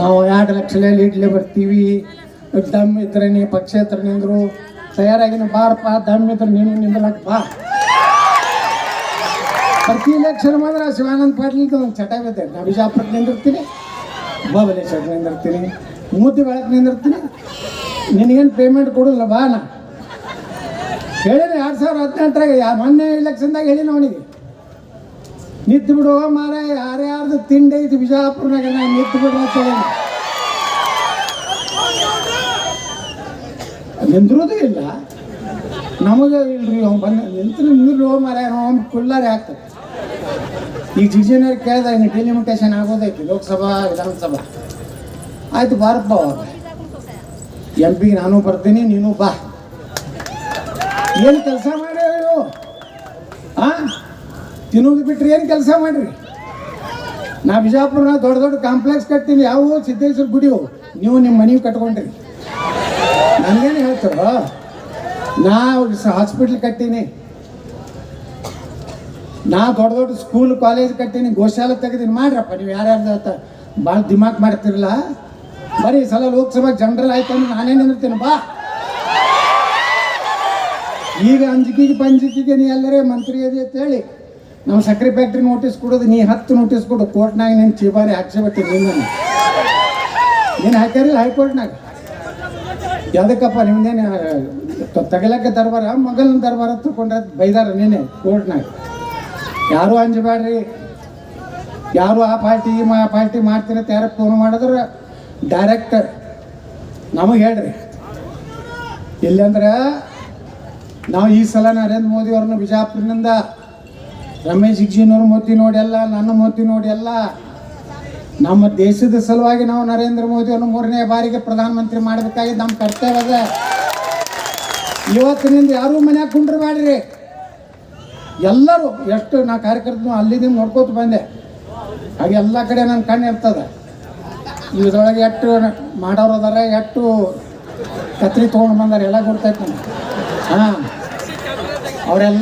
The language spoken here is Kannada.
ನಾವು ಎರಡು ಲಕ್ಷಲೇ ಇಡ್ಲಿ ಬರ್ತೀವಿ. ದಮ್ ಇದ್ರೆ ನೀ ಪಕ್ಷೇತರ ನಿಂದ್ರು ತಯಾರಾಗಿನ ಬಾರಪ್ಪ, ದಮ್ ಇದ್ರೆ ನೀನು ನಿಂದಲಕ್ಕ ಬಾ. ಪ್ರತಿ ಎಲೆಕ್ಷನ್ ಮಾತ್ರ ಶಿವಾನಂದ ಪಾಟೀಲ್ ಒಂದು ಚಟ ಬಿದ್ದೆ ನಾ ಬಿಜಾಪುರಕ್ಕೆ ನಿಂದಿರ್ತೀನಿ ಬಾಬಲೇಶ್ವರ ನಿಂದಿರ್ತೀನಿ ಮೂತಿ ಬೆಳಕು ನಿಂದಿರ್ತೀನಿ ನಿನಗೇನು ಪೇಮೆಂಟ್ ಕೊಡೋದಿಲ್ಲ, ಬಾ ನಾ. ಹೇಳಿ ಎರಡು ಸಾವಿರದ ಹದಿನೆಂಟರಾಗ ಮೊನ್ನೆ ಎಲೆಕ್ಷನ್ದಾಗ ಹೇಳಿನ ಅವನಿಗೆ. ನಿಂತು ಬಿಡುವ ಮಾರ ಯಾರ್ಯಾರ್ದು ತಿಂಡಿ ಐತಿ ಬಿಜಾಪುರ್ನಾಗ ನಾ ನಿತ್ತು ಬಿಡು ಅಂತ ಹೇಳೀನಿ. ನಿಂದ್ರೋದು ಇಲ್ಲ. ನಮಗೆ ಇಲ್ರಿ, ಅವ್ನು ಬಂದ ನಿಂತು ನಿಂದ್ರು ಮಾರ, ಅವ್ನು ಕುಳ್ಳಾರೆ ಆಗ್ತದೆ ಈಗ ಜಿಜಿನವ್ರು ಕೇಳ್ದ, ಇನ್ನು ಡಿಲಿಮಿಟೇಷನ್ ಆಗೋದೈತಿ ಲೋಕಸಭಾ, ವಿಧಾನಸಭಾ. ಆಯ್ತು, ಬಾರಪ್ಪ ಅವಾಗ ಎಂ ಪಿಗೆ ನಾನು ಬರ್ತೀನಿ, ನೀನು ಬಾ. ಏನು ಕೆಲಸ ಆ ತಿನ್ನೋದು ಬಿಟ್ರಿ ಏನು ಕೆಲಸ ಮಾಡಿರಿ? ನಾ ಬಿಜಾಪುರ ದೊಡ್ಡ ದೊಡ್ಡ ಕಾಂಪ್ಲೆಕ್ಸ್ ಕಟ್ತೀನಿ, ಯಾವ ಸಿದ್ದೇಶ್ವರ ಗುಡಿಯು ನೀವು ನಿಮ್ಮ ಮನೆ ಕಟ್ಕೊಂಡ್ರಿ. ನನಗೇನು ಹೇಳ್ತಾರ? ನಾ ಹಾಸ್ಪಿಟ್ಲ್ ಕಟ್ಟೀನಿ. ನಾ ದೊಡ್ಡ ದೊಡ್ಡ ಸ್ಕೂಲ್ ಕಾಲೇಜ್ ಕಟ್ಟೀನಿ, ಗೋಶಾಲೆ ತೆಗೆದೀನಿ. ಮಾಡ್ರಪ್ಪ, ನೀವು ಯಾರ್ಯಾರ್ದು ಭಾಳ ದಿಮಾಕ್ ಮಾಡ್ತಿರಲ್ಲ? ಬರೀ ಸಲ ಲೋಕಸಭಾ ಜನರಲ್ ಆಯ್ತು ಅಂದ್ರೆ ನಾನೇ ನಿಂದಿರ್ತೀನಿ, ಬಾ. ಈಗ ಅಂಜಿಕೆಗೆ, ಪಂಜಿಕೆಗೆ ನೀ ಎಲ್ಲರೇ ಮಂತ್ರಿ ಅದೇ ಅಂತ ಹೇಳಿ ನಾವು ಸಕ್ಕರೆ ಫ್ಯಾಕ್ಟ್ರಿ ನೋಟಿಸ್ ಕೊಡೋದು, ನೀ ಹತ್ತು ನೋಟಿಸ್ ಕೊಡು, ಕೋರ್ಟ್ನಾಗ ನೀನು ಚೀಬಾರಿ ಹಾಕ್ಸಿಬಿಟ್ಟು ನಿಮ್ಮನ್ನು ನೀನು ಹಾಕ್ಯಾರಿಲ್ಲ ಹೈಕೋರ್ಟ್ನಾಗ. ಯಾವುದಕ್ಕಪ್ಪ ನಿಮ್ದೇನು ತಗಲಕ್ಕೆ ದರ್ಬಾರ ಮಗನ ದರ್ಬಾರ ತಗೊಂಡ್ರೆ ಬೈದಾರ ನೀನೆ ಕೋರ್ಟ್ನಾಗ. ಯಾರು ಅಂಜಬೇಡ್ರಿ ಯಾರು ಆ ಪಾರ್ಟಿ ಮಾ, ಪಾರ್ಟಿ ಅಂತ ಯಾರು ಫೋನ್ ಮಾಡಿದ್ರೆ ಡೈರೆಕ್ಟ್ ನಮಗೆ ಹೇಳ್ರಿ. ಇಲ್ಲಂದ್ರೆ, ನಾವು ಈ ಸಲ ನರೇಂದ್ರ ಮೋದಿ ಅವ್ರನ್ನ ಬಿಜಾಪುರದಿಂದ ರಮೇಶ್ ಜಿಗ್ಜಿನವ್ರ ಮೋತಿ ನೋಡಿ ಎಲ್ಲ ನನ್ನ ಮೋತಿ ನೋಡಿ ಎಲ್ಲ ನಮ್ಮ ದೇಶದ ಸಲುವಾಗಿ ನಾವು ನರೇಂದ್ರ ಮೋದಿ ಅವ್ರನ್ನ ಮೂರನೇ ಬಾರಿಗೆ ಪ್ರಧಾನಮಂತ್ರಿ ಮಾಡಬೇಕಾಗಿ ನಮ್ಮ ಕರ್ತವ್ಯ ಅದ. ಇವತ್ತಿನಿಂದ ಯಾರೂ ಮನ್ಯಾಗ ಕುಂಡ್ರಬೇಡ್ರಿ ಎಲ್ಲರೂ ಎಷ್ಟು ನಾ ಕಾರ್ಯಕರ್ತನು ಅಲ್ಲಿಂದ ನೋಡ್ಕೋತ ಬಂದೆ. ಹಾಗೆ ಎಲ್ಲ ಕಡೆ ನನ್ನ ಕಣ್ಣು ಇರ್ತದೆ ಇದ್ರೊಳಗೆ ಎಷ್ಟು ಮಾಡೋರು ಅದಾರ, ಎಷ್ಟು ಕತ್ರಿ ತೊಗೊಂಡು ಬಂದಾರೆ, ಎಲ್ಲ ಕೊಡ್ತೈತೆ ನನಗೆ. ಹಾಂ. ಅವರೆಲ್ಲ